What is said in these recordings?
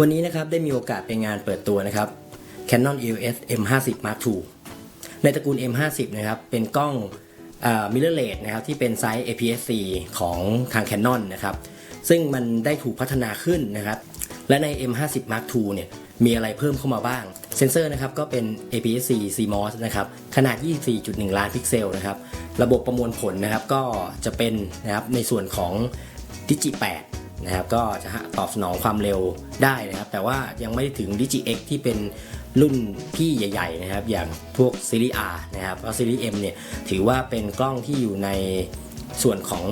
วันนี้นะครับได้มีโอกาสไปงานเปิดตัวนะครับ Canon EOS M50 Mark II ในตระกูล M50 นะครับเป็นกล้องมิเรอร์เลสนะครับที่เป็นไซส์ APS-C ของทาง Canon นะครับซึ่งมันได้ถูกพัฒนาขึ้นนะครับและใน M50 Mark II เนี่ยมีอะไรเพิ่มเข้ามาบ้าง เซนเซอร์นะครับก็เป็น APS-C CMOS นะครับขนาด 24.1 ล้านพิกเซลนะครับระบบประมวลผลนะครับก็จะเป็นนะครับในส่วนของ Digi 8 นะครับก็จะตอบสนองความเร็วได้นะครับ แต่ว่ายังไม่ได้ถึง Digi X ที่เป็นรุ่นพี่ใหญ่ๆนะครับ อย่างพวกซีรีส์ R นะครับเพราะซีรีส์ M เนี่ยถือว่าเป็นกล้องที่อยู่ในส่วนของ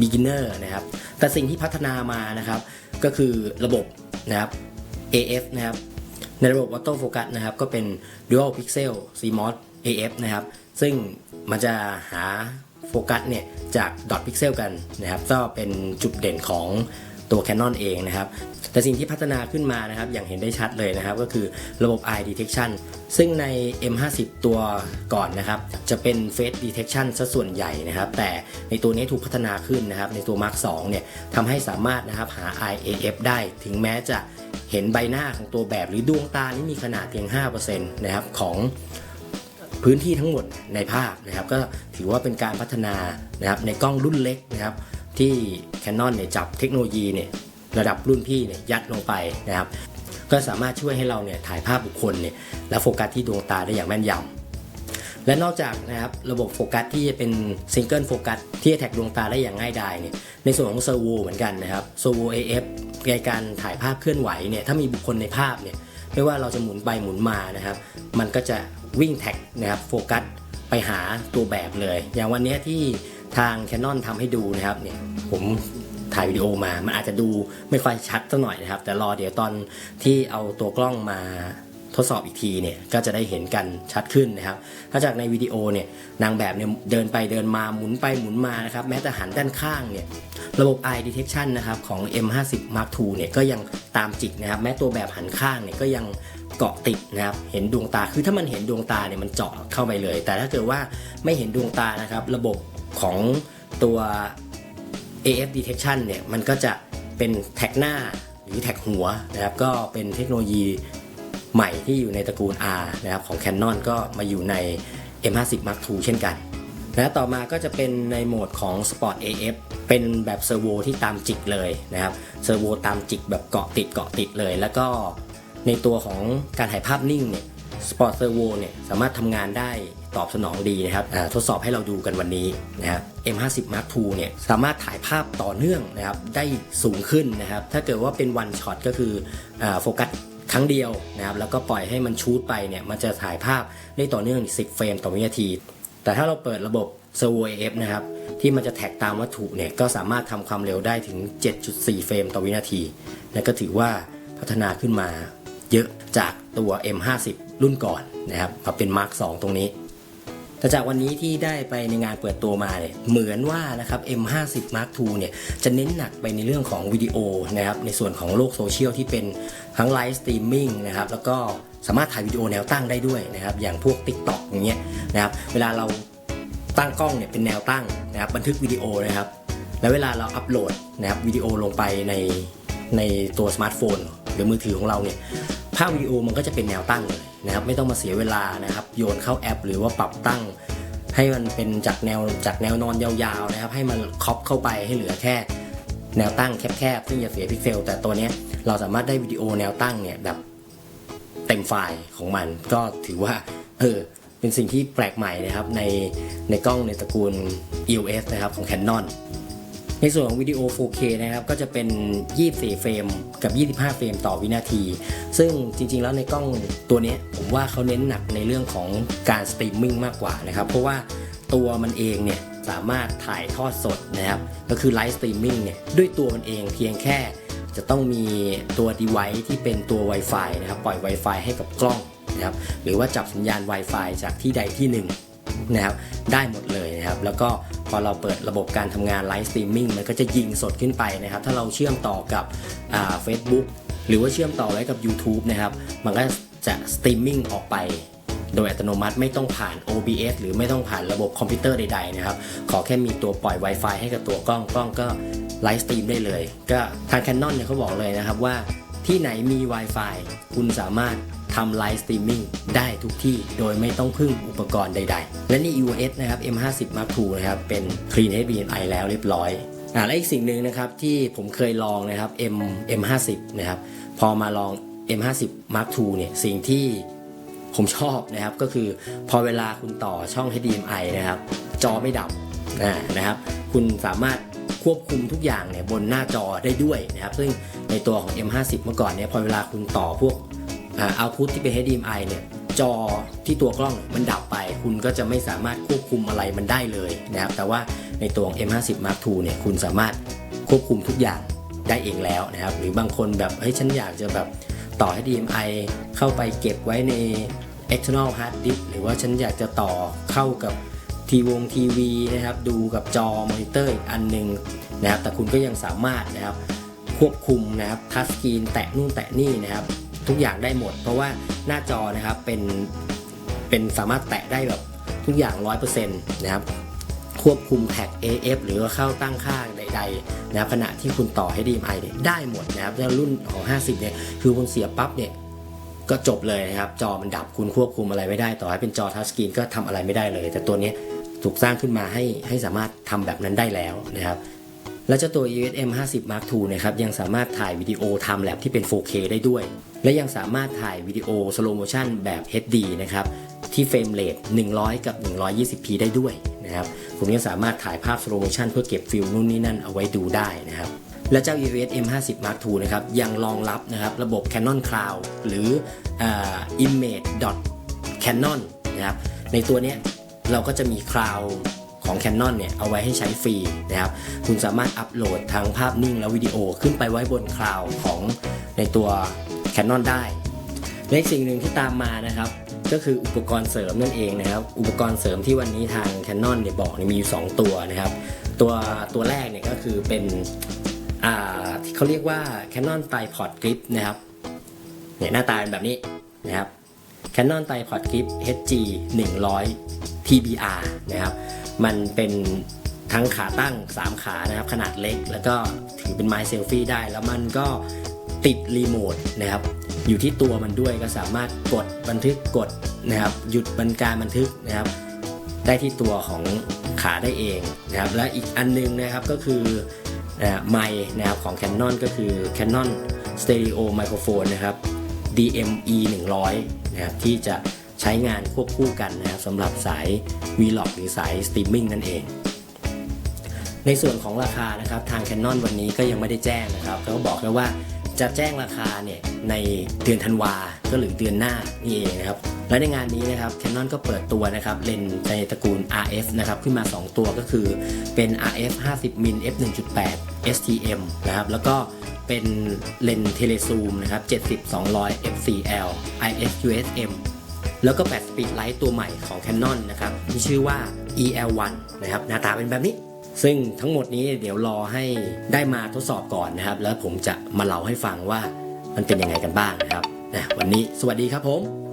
beginner นะครับ แต่สิ่งที่พัฒนามานะครับ ก็คือระบบนะครับ AF นะครับในระบบ Auto Focus นะครับ ก็เป็น Dual Pixel CMOS AF นะครับ ซึ่งมันจะหาโฟกัสเนี่ยจาก dot pixel กันนะครับ ก็เป็นจุดเด่นของ ตัว Canon เองนะครับ แต่สิ่งที่พัฒนาขึ้นมานะครับ อย่างเห็นได้ชัดเลยนะครับ ก็คือระบบ Eye Detection ซึ่งใน M50 ตัวก่อนนะครับ จะเป็น Face Detection ซะส่วนใหญ่นะครับ แต่ในตัวนี้ถูกพัฒนาขึ้นนะครับ ในตัว Mark 2เนี่ยทำให้สามารถนะครับหา IAF ได้ถึงแม้จะเห็นใบหน้าของตัวแบบหรือดวงตานี่มีขนาดเพียง 5%นะครับของพื้นที่ทั้งหมดในภาพนะครับ ก็ถือว่าเป็นการพัฒนานะครับในกล้องรุ่นเล็กนะครับ ที่ Canon เนี่ยจับเทคโนโลยีเนี่ยระดับรุ่นพี่เนี่ยยัดลงไปนะครับ ก็สามารถช่วยให้เราเนี่ยถ่ายภาพบุคคลเนี่ยและโฟกัสที่ดวงตาได้อย่างแม่นยำและนอกจากนะครับระบบโฟกัสที่จะเป็นซิงเกิลโฟกัสที่จะแท็กดวงตาได้อย่างง่ายดายเนี่ยในส่วนของเซอร์โวเหมือนกันนะครับเซอร์โว AF ในการถ่ายภาพเคลื่อนไหวเนี่ยถ้ามีบุคคลในภาพเนี่ยไม่ว่าเราจะหมุนไปหมุนมานะครับ มันก็จะวิ่งแท็กนะครับโฟกัสไปหาตัวแบบเลย อย่างวันนี้ที่ ทาง Canon ทำให้ดูนะครับเนี่ยผมถ่ายวิดีโอมา มันอาจจะดูไม่ค่อยชัดสักหน่อยนะครับ แต่รอเดี๋ยวตอนที่เอาตัวกล้องมาทดสอบอีกทีเนี่ยก็จะได้เห็นกันชัดขึ้นนะครับถ้าจากในวิดีโอเนี่ยนางแบบเนี่ยเดินไปเดินมาหมุนไปหมุนมานะครับแม้แต่หันด้านข้างเนี่ยระบบ eye detection นะครับของ M50 Mark II เนี่ยก็ยังตามจิกนะครับแม้ตัวแบบหันข้างเนี่ยก็ยังเกาะติดนะครับเห็นดวงตาคือถ้ามันเห็นดวงตาเนี่ยมันเจาะเข้าไปเลย แต่ถ้าเกิดว่าไม่เห็นดวงตานะครับระบบ ของตัว AF detection เนี่ยมันก็จะเป็นแท็กหน้าหรือแท็กหัวนะครับก็เป็นเทคโนโลยีใหม่ที่อยู่ในตระกูล R นะครับของ Canon ก็มาอยู่ใน M50 Mark II เช่นกันและต่อมาก็จะเป็นในโหมดของ Sport AF เป็นแบบเซอร์โวที่ตามจิกเลยนะครับเซอร์โวตามจิกแบบเกาะติดเกาะติดเลย แล้วก็ในตัวของการถ่ายภาพนิ่งเนี่ย Sport Servo เนี่ยสามารถทำงานได้ ตอบสนองดีนะครับทดสอบให้เราดูกันวันนี้นะครับ M50 Mark II เนี่ยสามารถถ่ายภาพต่อเนื่องนะครับได้สูงขึ้นนะครับ ถ้าเกิดว่าเป็น one shot ก็คือโฟกัสครั้งเดียวนะครับแล้วก็ปล่อยให้มันชูดไปเนี่ยมันจะถ่ายภาพได้ต่อเนื่อง 10 เฟรมต่อวินาที แต่ถ้าเราเปิดระบบ Servo AF นะครับที่มันจะแท็กตามวัตถุเนี่ยก็สามารถทำความเร็วได้ถึง 7.4 เฟรมต่อวินาทีและก็ถือว่าพัฒนาขึ้นมาเยอะจากตัว M50 รุ่นก่อนนะครับมาเป็น Mark 2 ตรงนี้ แต่จากวันนี้ที่ได้ไปในงานเปิดตัวมาเนี่ยเหมือนว่านะครับ M50 Mark II เนี่ยจะเน้นหนักไปในเรื่องของวิดีโอนะครับในส่วนของโลกโซเชียลที่เป็นทั้งไลฟ์สตรีมมิ่งนะครับแล้วก็สามารถถ่ายวิดีโอแนวตั้งได้ด้วยนะครับอย่างพวก TikTok อย่างเงี้ยนะครับเวลาเราตั้งกล้องเนี่ยเป็นแนวตั้งนะครับบันทึกวิดีโอนะครับแล้วเวลาเราอัปโหลดนะครับวิดีโอลงไปในในตัวสมาร์ทโฟน หรือมือถือของเราเนี่ยภาพวิดีโอมันก็จะเป็นแนวตั้งเลย นะครับไม่ต้องมาเสียเวลานะครับ โยนเข้าแอป หรือว่าปรับตั้ง ให้มันเป็นจากแนวจากแนวนอนยาวๆนะครับ ให้มันครอปเข้าไปให้เหลือแค่ แนวตั้งแคบๆซึ่งจะเสียพิกเซล แต่ตัวนี้เราสามารถได้วิดีโอแนวตั้งเนี่ยแบบเต็มไฟล์ของมัน ก็ถือว่าเออเป็นสิ่งที่แปลกใหม่นะครับในในกล้องในตระกูล EOS นะครับของ Canon ในส่วนของวิดีโอ 4K นะครับก็จะเป็น 24 เฟรมกับ 25 เฟรมต่อวินาที ซึ่งจริงๆ แล้วในกล้องตัวนี้ผมว่าเขาเน้นหนักในเรื่องของการสตรีมมิ่งมากกว่านะครับเพราะว่าตัวมันเองเนี่ยสามารถถ่ายทอดสดนะครับก็คือไลฟ์สตรีมมิ่งเนี่ยด้วยตัวมันเองเพียงแค่จะต้องมีตัว device ที่เป็นตัว Wi-Fi นะครับปล่อย Wi-Fi ให้กับกล้องนะครับหรือว่าจับสัญญาณ Wi-Fi จากที่ใดที่หนึ่ง นะครับได้หมดเลยนะครับแล้วก็พอเราเปิดระบบการทำงานไลฟ์สตรีมมิ่งมันก็จะยิงสดขึ้นไปนะครับ ถ้าเราเชื่อมต่อกับเฟซบุ๊กหรือว่าเชื่อมต่อไว้กับ YouTube นะครับ มันก็จะสตรีมมิ่งออกไปโดยอัตโนมัติไม่ต้องผ่าน OBS หรือไม่ต้องผ่านระบบคอมพิวเตอร์ใดๆนะครับ ขอแค่มีตัวปล่อย Wi-Fi ให้กับตัวกล้องกล้องก็ไลฟ์สตรีมได้เลย ก็ทาง Canon เนี่ยเขาบอกเลยนะครับว่าที่ไหนมี Wi-Fi คุณสามารถ ทำไลฟ์สตรีมมิ่งได้ทุกที่โดยไม่ต้องพึ่งอุปกรณ์ใด ๆ และนี่ EOS นะครับ M50 Mark II นะครับ เป็น Clean HDMI แล้วเรียบร้อยอ่าและอีกสิ่งหนึ่งนะครับที่ผมเคยลองนะครับ M M50 นะครับ พอมาลอง M50 Mark II เนี่ยสิ่งที่ผมชอบนะครับก็คือพอเวลาคุณต่อช่อง HDMI นะครับ จอไม่ดับอ่านะครับ คุณสามารถควบคุมทุกอย่างเนี่ยบนหน้าจอได้ด้วยนะครับ ซึ่งในตัวของ M50 เมื่อก่อนเนี่ยพอเวลาคุณต่อพวก เอาพุทที่เป็น HDMI เนี่ยจอที่ตัวกล้องมันดับไป คุณก็จะไม่สามารถควบคุมอะไรมันได้เลยนะครับ แต่ว่าในตัวของ M50 Mark II เนี่ยคุณสามารถควบคุมทุกอย่างได้เองแล้วนะครับ หรือบางคนแบบเฮ้ยฉันอยากจะแบบต่อ HDMI เข้าไปเก็บไว้ใน external hard disk หรือว่าฉันอยากจะต่อเข้ากับทีวงทีวีนะครับ ดูกับจอมอนิเตอร์อีกอันหนึงนะครับ แต่คุณก็ยังสามารถนะครับควบคุมนะครับทัชสกรีนแตะนู่นแตะนี่นะครับ ทุกอย่างได้หมด เพราะว่าหน้าจอนะครับเป็นเป็นสามารถแตะได้แบบทุกอย่าง 100%นะครับควบคุมแท็ก AF หรือว่าเข้าตั้งค่าใดๆนะครับขณะที่คุณต่อ HDMI เนี่ยได้หมดนะครับแล้วรุ่นของ 50 เนี่ยคือคุณเสียปั๊บเนี่ยก็จบเลยนะครับ จอมันดับคุณควบคุมอะไรไม่ได้ ต่อให้เป็นจอทัชสกรีนก็ทำอะไรไม่ได้เลย แต่ตัวนี้ถูกสร้างขึ้นมาให้ให้สามารถทำแบบนั้นได้แล้วนะครับ และเจ้าตัว ESM 50 Mark II นะครับยังสามารถถ่ายวิดีโอ Time Lapse ที่เป็น 4K ได้ด้วย และยังสามารถถ่ายวิดีโอ Slow Motion แบบ HD นะครับที่เฟรมเรท100 กับ 120p ได้ด้วยนะครับผมยังสามารถถ่ายภาพ Slow Motion เพื่อเก็บฟิลนู่นนี่นั่นเอาไว้ดูได้นะครับและเจ้า EOS M50 Mark II นะครับยังรองรับนะครับระบบ Canon Cloud หรืออ image canon นะครับในตัวนี้เราก็จะมีคลาว ของ Canon เนี่ยเอาไว้ให้ใช้ฟรีนะครับ คุณสามารถอัปโหลดทั้งภาพนิ่งและวิดีโอขึ้นไปไว้บนคลาวของในตัว Canon ได้และสิ่งหนึ่งที่ตามมานะครับ ก็คืออุปกรณ์เสริมนั่นเองนะครับ อุปกรณ์เสริมที่วันนี้ทาง Canon เนี่ยบอกเนี่ยมีอยู่2ตัวนะครับ ตัวตัวแรกเนี่ยก็คือเป็นอ่าที่เขาเรียกว่า Canon Tripod Grip นะครับเนี่ยหน้าตาเป็นแบบนี้นะครับ Canon Tripod Grip HG 100 TBR นะครับ มันเป็นทั้งขาตั้ง 3 ขานะครับขนาดเล็ก แล้วก็ถือเป็นไม้เซลฟี่ได้ แล้วมันก็ติดรีโมทนะครับอยู่ที่ตัวมันด้วยก็สามารถกดบันทึกกดนะครับหยุดบันการบันทึกนะครับได้ที่ตัวของขาได้เองนะครับและอีกอันนึงนะครับก็คือไมค์นะครับของ Canon ก็คือ Canon Stereo Microphone นะครับ DME 100นะครับที่จะ ใช้งานควบคู่กันนะครับสำหรับสาย Vlog หรือสายสตรีมมิ่งนั่นเอง ในส่วนของราคานะครับทาง Canon วันนี้ก็ยังไม่ได้แจ้งนะครับเขาบอกแค่ว่าจะแจ้งราคาเนี่ยในเดือนธันวาก็หรือเดือนหน้านี่เองนะครับและในงานนี้นะครับ Canon ก็เปิดตัวนะครับเลนส์ในตระกูล RF นะครับขึ้นมา 2 ตัวก็คือเป็น RF 50มิล f 1.8 STM นะครับแล้วก็เป็นเลนส์เทเลซูมนะครับ70 200 f4l IS USM แล้วก็แบตสปีดไลท์ตัวใหม่ของ Canon นะครับที่ชื่อว่า EL1 นะครับหน้าตาเป็นแบบนี้ ซึ่งทั้งหมดนี้เดี๋ยวรอให้ได้มาทดสอบก่อนนะครับ แล้วผมจะมาเล่าให้ฟังว่ามันเป็นยังไงกันบ้างนะครับนะวันนี้สวัสดีครับผม